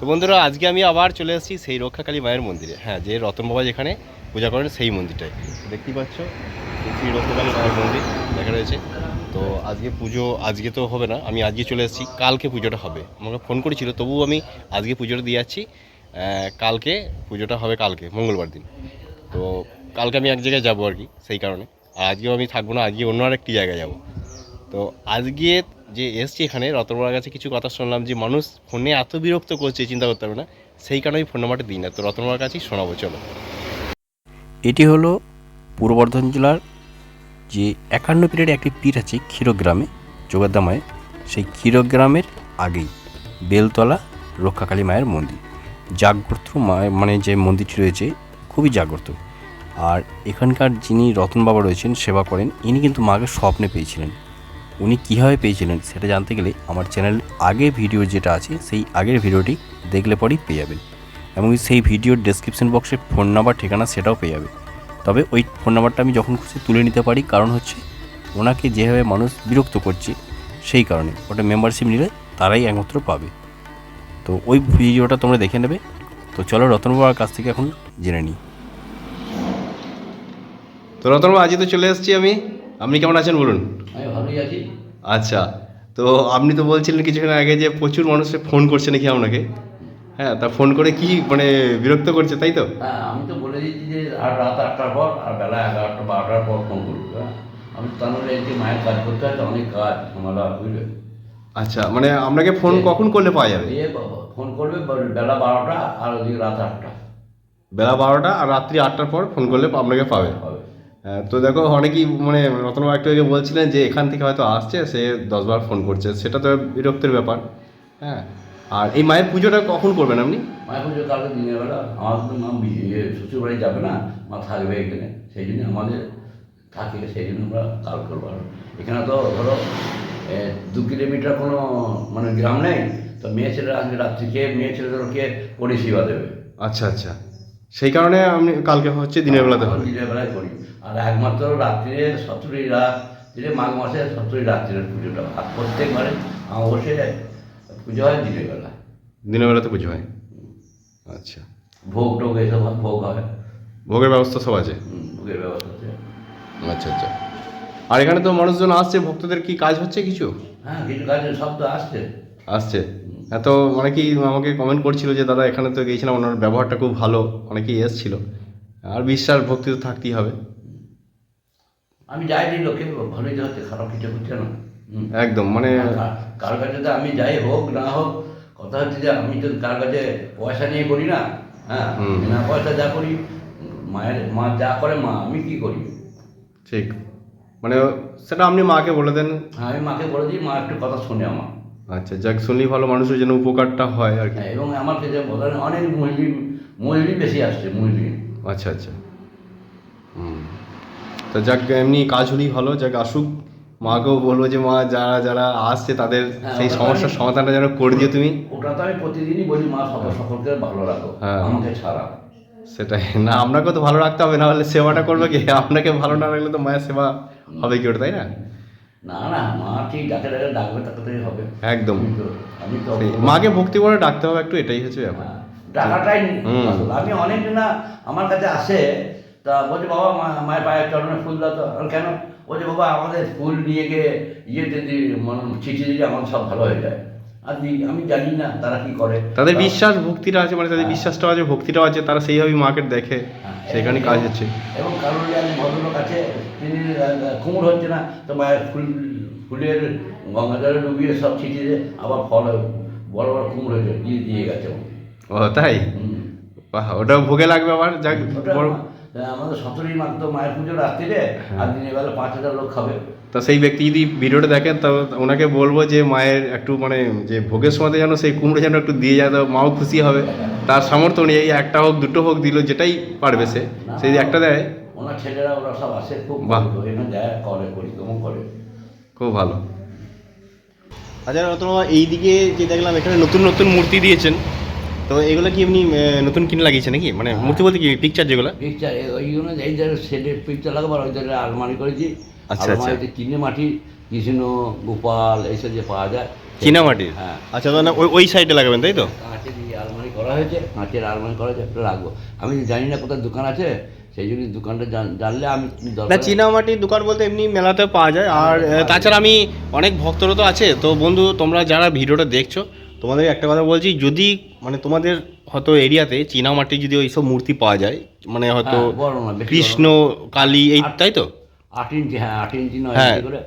তো বন্ধুরা, আজকে আমি আবার চলে এসেছি সেই রক্ষাকালী মায়ের মন্দিরে। হ্যাঁ যে রতন বাবা যেখানে পূজা করেন সেই মন্দিরটায়। দেখতেই পাচ্ছ শ্রী রক্ষাকালী মায়ের মন্দির দেখা রয়েছে। তো আজকে পুজো, আজকে তো হবে না, আমি আজকে চলে এসেছি, কালকে পুজোটা হবে। আমাকে ফোন করেছিল, তবুও আমি আজকে পুজোটা দিয়ে যাচ্ছি। কালকে পুজোটা হবে কালকে, মঙ্গলবার দিন। তো কালকে আমি এক জায়গায় যাব আর কি, সেই কারণে। আর আজকেও আমি থাকব না, আজকে অন্য আরেকটি জায়গায় যাব। তো আজকে যে এসছি এখানে, রতনবাবার কাছে কিছু কথা শুনলাম যে মানুষ ফোনে এত বিরক্ত করছে, চিন্তা করতে পারবে না। সেই কারণে ফোন নাম্বারটা দিই না। তো রতনবাবার কাছেই শোনাবো, চলো। এটি হলো পূর্ব বর্ধমান জেলার যে একান্ন পিরিয়ডে একটি পীর আছে ক্ষীরগ্রামে যোগাদ্দামায় সেই ক্ষীরগ্রামের আগেই বেলতলা রক্ষাকালী মায়ের মন্দির। জাগ্রত মায়ের মানে যে মন্দিরটি রয়েছে, খুবই জাগ্রত। আর এখানকার যিনি রতন বাবা রয়েছেন, সেবা করেন, ইনি কিন্তু মাকে স্বপ্নে পেয়েছিলেন। উনি কীভাবে পেয়েছিলেন সেটা জানতে গেলে আমার চ্যানেল আগে ভিডিও যেটা আছে, সেই আগের ভিডিওটি দেখলে পরেই পেয়ে যাবেন। এবং সেই ভিডিওর ডেসক্রিপশন বক্সে ফোন নাম্বার ঠিকানা সেটাও পেয়ে যাবে তবে ওই ফোন নাম্বারটা আমি যখন খুশি তুলে নিতে পারি, কারণ হচ্ছে ওনাকে যেভাবে মানুষ বিরক্ত করছে, সেই কারণে ওটা মেম্বারশিপ নিলে তারাই একমাত্র পাবে। তো ওই ভিডিওটা তোমরা দেখে নেবে। তো চলো রতন বাবার কাছ থেকে এখন জেনে নিই। তো রতনবাবু আজকে তো চলে এসেছি আমি। আপনি কেমন আছেন বলুন? আছি। আচ্ছা তো আপনি তো বলছিলেন কিছুক্ষণ আগে যে প্রচুর মানুষে ফোন করছে নাকি আপনাকে। হ্যাঁ তা ফোন করে কি মানে বিরক্ত করছে তাই তো? হ্যাঁ আমি তো বলে দিচ্ছি যে আর রাত আটটার পর আর বেলা এগারোটা বারোটার পর ফোন করব হ্যাঁ? আমি তো তাহলে এই যে মায়ের কাজ করতে হয় অনেক কাজ আমরা বুঝলে? আচ্ছা মানে আপনাকে ফোন কখন করলে পাওয়া যাবে? ফোন করবে বেলা বারোটা আর ওদিকে রাত আটটা। বেলা বারোটা আর রাত্রি আটটার পর ফোন করলে আপনাকে পাবে। তো দেখো অনেকেই মানে রতনবাবু একটু বলছিলেন যে এখান থেকে হয়তো আসছে সে দশবার ফোন করছে। সেটা তো বিরক্তের ব্যাপার। হ্যাঁ আর এই মায়ের পুজোটা কখন করবেন আপনি? মায়ের পুজো কালকে দিনের বেলা। আমার তো মা শ্বশুর বাড়ি যাবে না মা থাকবে এখানে সেই জন্য আমাদের থাকে সেই জন্য আমরা কাল করব। আর এখানে তো ধরো দু কিলোমিটার কোনো মানে গ্রাম নেই তো মেয়ে ছেলেরা আজকে রাত্রি খেয়ে মেয়ে ছেলেদেরকে পরিষেবা দেবে। আচ্ছা আচ্ছা। সেই কারণে আপনি কালকে হচ্ছে দিনের বেলাতে হবে। দিনের বেলায় করি। আর একমাত্র রাত্রিরে সতেরোই রাত দিনে মাঘ মাসে সতেরোই রাত্রিরের পুজোটা আর প্রত্যেকবারে আমার বসে পুজো হয় দিনের বেলা। দিনের বেলাতে পুজো হয়? আচ্ছা। ভোগ টোগ এসব ভোগ হয়। ভোগের ব্যবস্থা সব আছে? ভোগের ব্যবস্থা আছে। আচ্ছা আচ্ছা। আর এখানে তো মানুষজন আসছে ভক্তদের কি কাজ হচ্ছে কিছু? হ্যাঁ কিছু কাজে সব তো আসছে। আসছে। এত অনেকেই আমাকে কমেন্ট করছিল যে দাদা এখানে তো গিয়েছিলাম ওনার ব্যবহারটা খুব ভালো। অনেকেই এসছিল। আর বিশ্বাস ভক্তি তো থাকতেই হবে। আমি যাইনি লোকে ভালোই তো হচ্ছে খারাপ কিছু হচ্ছে না। একদম মানে কার কাছে তো আমি যাই হোক না হোক কথা হচ্ছে যে আমি তো কার কাছে পয়সা নিয়ে করি না হ্যাঁ। না পয়সা যা করি মায়ের মা যা করে মা আমি কি করি? ঠিক। মানে সেটা আপনি মাকে বলে দেন। হ্যাঁ, আমি মাকে বলে দিই মা একটু কথা শোনে আমার। আচ্ছা যাক শুনলেই ভালো মানুষের যেন উপকারটা হয় আর কি। হ্যাঁ, এবং আমার কাছে বলেন অনেক মহিলি মহিলি বেশি আসছে মহিলি আচ্ছা আচ্ছা। হুম। তো যাক এমনি কাজ হলেই ভালো যাক আসুক। মাকেও বলব যে মা যারা যারা আসছে তাদের হ্যাঁ, সেই সমস্যার সমাধানটা যেন করে দিও তুমি। ওটা তো আমি প্রতিদিনই বলি মা সকল সকলকে ভালো রাখো হ্যাঁ। আমাকে ছাড়া। সেটাই। না আপনাকেও তো ভালো রাখতে হবে না হলে সেবাটা করবে কি? আপনাকে ভালো না রাখলে তো মায়ের সেবা হবে কি ওটা তাই না? না না মা ঠিক ডাকে ডাকে ডাকবে তাকে হবে। একদম। আমি তো মাকে ভক্তি করে ডাকতে হবে একটু এটাই হচ্ছে ব্যাপার। হ্যাঁ। আসল। আমি অনেক না আমার কাছে আসে তা বলছে বাবা মা- মায়ের পায়ের চরণে ফুল দাও তো। কেন? বলছে বাবা আমাদের ফুল নিয়ে গিয়ে ইয়ে মানে চিঠি দিলে আমার সব ভালো হয়ে যায়। আর আমি জানি না তারা কি করে। তাদের বিশ্বাস ভক্তিটা আছে মানে তাদের বিশ্বাসটাও আছে ভক্তিটাও আছে তারা সেইভাবেই মাকে দেখে হ্যাঁ, সেখানে কাজ হচ্ছে। এবং কারণ এক ভদ্রলোক আছে তিনি কুমড় হচ্ছে না তো মায়ের ফুল ফুলের গঙ্গা জলে ডুবিয়ে সব ছিটিয়ে আবার ফল বড় বড় কুমড়ো হয়েছে দিয়ে দিয়ে গেছে ও। তাই। বাহ ওটাও ভোগে লাগবে আবার যাক ওটা বড় আমাদের সতেরোই তো মায়ের পুজো রাত্রিরে আর দিনের বেলা পাঁচ হাজার লোক খাবে। তা সেই ব্যক্তি যদি ভিডিওটা দেখেন তো ওনাকে বলব যে মায়ের একটু মানে যে ভোগের সময় যেন সেই কুমড়ো যেন একটু দিয়ে যায় তো মাও খুশি হবে। তার সামর্থ্য অনুযায়ী একটা হোক দুটো হোক দিল যেটাই পারবে সে। সেই একটা দেয় ওনার ছেলেরা ওরা সব আসে খুব যায় করে পরিক্রমা করে। খুব ভালো। আচ্ছা রতনবা এইদিকে যে দেখলাম এখানে নতুন নতুন মূর্তি দিয়েছেন। তো এগুলো কি এমনি নতুন কিনে লাগিয়েছে নাকি? মানে মূর্তি বলতে কি পিকচার যেগুলো? পিকচার ওই জন্য এই ধারে শেডের পিকচার লাগাবো আর ওই আলমারি করেছি। আলমারিতে চিনে মাটি কৃষ্ণ গোপাল এইসব যে পাওয়া যায় চীনামাটির হ্যাঁ। আচ্ছা তাহলে ওই ওই সাইডে লাগাবেন তাই তো? কাঁচে দিয়ে আলমারি করা হয়েছে কাঁচের আলমারি করা হয়েছে একটা রাখব। আমি জানি না কোথায় দোকান আছে সেই জন্য দোকানটা জানলে আমি না চীনামাটির দোকান বলতে এমনি মেলাতে পাওয়া যায় আর তাছাড়া আমি অনেক ভক্তরা তো আছে তো বন্ধু তোমরা যারা ভিডিওটা দেখছ তোমাদের একটা কথা বলছি যদি মানে তোমাদের হয়তো এরিয়াতে চীনামাটির যদি ওইসব মূর্তি পাওয়া যায় মানে হয়তো হ্যাঁ, কৃষ্ণ কালী এই তাই তো? আট ইঞ্চি হ্যাঁ আট ইঞ্চি নয় হ্যাঁ। ইঞ্চি করে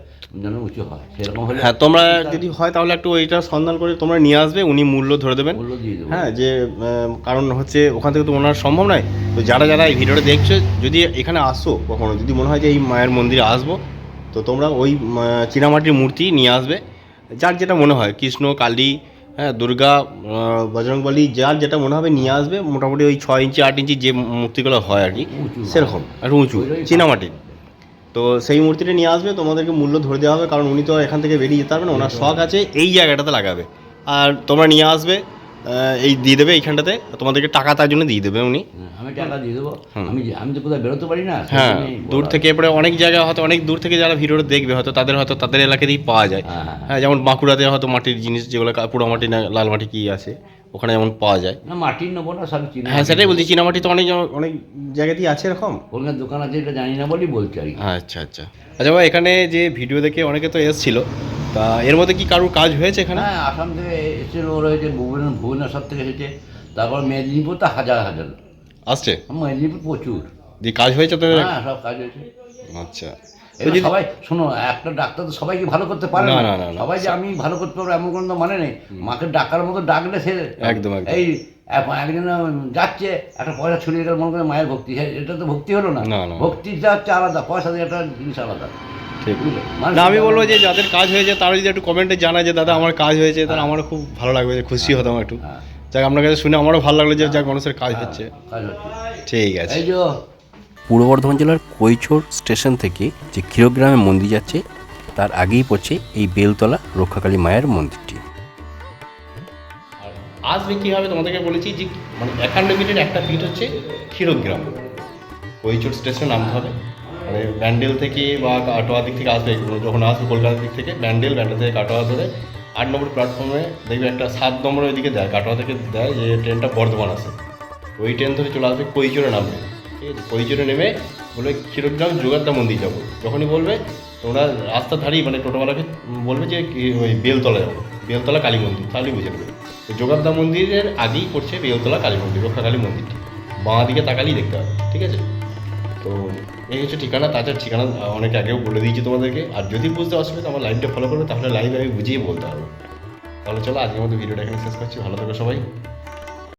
যেন উঁচু হয় সেরকম হলে হ্যাঁ তোমরা যদি হয় তাহলে একটু ওইটা সন্ধান করে তোমরা নিয়ে আসবে উনি মূল্য ধরে দেবেন। মূল্য দিয়ে দেবো। হ্যাঁ যে কারণ হচ্ছে ওখান থেকে তো ওনার সম্ভব নয়। তো যারা যারা এই ভিডিওটা দেখছ যদি এখানে আসো কখনো যদি মনে হয় যে এই মায়ের মন্দিরে আসব তো তোমরা ওই চীনামাটির মূর্তি নিয়ে আসবে। যার যেটা মনে হয় কৃষ্ণ কালী হ্যাঁ দুর্গা বজরংবলী যার যেটা মনে হবে নিয়ে আসবে মোটামুটি ওই ছয় ইঞ্চি আট ইঞ্চি যে মূর্তিগুলো হয় আর কি সেরকম একটু উঁচু চীনামাটির। তো সেই মূর্তিটা নিয়ে আসবে তোমাদেরকে মূল্য ধরে দেওয়া হবে কারণ উনি তো এখান থেকে বেরিয়ে যেতে পারবে না ওনার শখ আছে এই জায়গাটাতে লাগাবে। আর তোমরা নিয়ে আসবে এই দিয়ে দেবে এইখানটাতে তোমাদেরকে টাকা তার জন্য দিয়ে দেবে উনি। হ্যাঁ, আমি টাকা দিয়ে দেবো। আমি আমি তো কোথাও বেরোতে পারি না হ্যাঁ দূর থেকে এরপরে অনেক জায়গা হয়তো অনেক দূর থেকে যারা ভিডিওটা দেখবে হয়তো তাদের হয়তো তাদের এলাকাতেই পাওয়া যায়। হ্যাঁ, হ্যাঁ। হ্যাঁ। যেমন বাঁকুড়াতে হয়তো মাটির জিনিস যেগুলো পুরো মাটি না লাল মাটি কি আছে? ওখানে যেমন পাওয়া যায়। না মাটির নেব না সব চিনা হ্যাঁ সেটাই বলছি চীনামাটি তো অনেক অনেক জায়গাতেই আছে এরকম? কোনখানে দোকান আছে এটা জানি না বলেই বলছি আর কি। আচ্ছা আচ্ছা। আচ্ছা ভাই এখানে যে ভিডিও দেখে অনেকে তো এসেছিল তা এর মধ্যে কি কারোর কাজ হয়েছে এখানে? হ্যাঁ আসাম থেকে এসেছিল ওরা হয়েছে ভুবনেশ্বর ভুবনেশ্বর থেকে এসেছে তারপর মেদিনীপুর তো হাজার হাজার। আসছে? মেদিনীপুর প্রচুর। দিয়ে কাজ হয়েছে তো হ্যাঁ সব কাজ হয়েছে। আচ্ছা। সবাই শোনো একটা ডাক্তার তো সবাইকে ভালো করতে পারে না। সবাই যে আমি ভালো করতে পারব এমন কোনো মানে নেই। মাকে ডাকার মতো ডাকলে সে একদম। এই একজন যাচ্ছে একটা পয়সা ছড়িয়ে গেল মনে করে মায়ের ভক্তি। হ্যাঁ, এটা তো ভক্তি হলো না। ভক্তিটা হচ্ছে আলাদা পয়সা দিয়ে একটা জিনিস আলাদা? না আমি বলব যে যাদের কাজ হয়েছে তারা যদি একটু কমেন্টে জানায় যে দাদা আমার কাজ হয়েছে তাহলে আমারও খুব ভালো লাগবে যে খুশি হতাম একটু। হ্যাঁ, যাক আপনার কাছে শুনে আমারও ভালো লাগল যে যাক মানুষের কাজ হচ্ছে। ঠিক আছে। পূর্ব বর্ধমান জেলার কৈচোর স্টেশন থেকে যে ক্ষীরগ্রামে মন্দির যাচ্ছে, তার আগেই পড়ছে এই বেলতলা রক্ষাকালী মায়ের মন্দিরটি। আসবে কীভাবে তোমাদেরকে বলেছি যে মানে একান্ন মিনিটের একটা পিঠ হচ্ছে ক্ষীরগ্রাম। কৈচোর স্টেশনে নামতে হবে। মানে ব্যান্ডেল থেকে বা কাটোয়ার দিক থেকে আসবে, যখন আসবে কলকাতার দিক থেকে, ব্যান্ডেল ব্যান্ডেল থেকে কাটোয়া ধরে আট নম্বর প্ল্যাটফর্মে দেখবে একটা সাত নম্বরের ওইদিকে দেয়, কাটোয়া থেকে দেয় যে ট্রেনটা বর্ধমান আসে। ওই ট্রেন ধরে চলে আসবে কৈচোরে নামবে। ঠিক কৈচোরে নেমে বলবে ক্ষীরগ্রাম যোগাদ্দা মন্দির যাব। যখনই বলবে, তোমরা রাস্তা ধারেই মানে টোটোওয়ালাকে বলবে যে ওই বেলতলা যাব। বেলতলা কালী মন্দির তাহলেই বুঝে নেবে। যোগাদ্দা মন্দিরের আগেই পড়ছে বেলতলা কালী মন্দির রক্ষা কালী মন্দিরটি বাঁ দিকে তাকালেই দেখতে হবে ঠিক আছে? তো এই হচ্ছে ঠিকানা তাছাড়া ঠিকানা, অনেক আগেও বলে দিয়েছি তোমাদেরকে। আর যদি বুঝতে অসুবিধা আমার লাইভটা ফলো করবে, তাহলে লাইভে আমি বুঝিয়ে বলতে হবে। তাহলে চলো, আজকের মতো ভিডিওটা এখানে শেষ করছি। ভালো থাকো সবাই।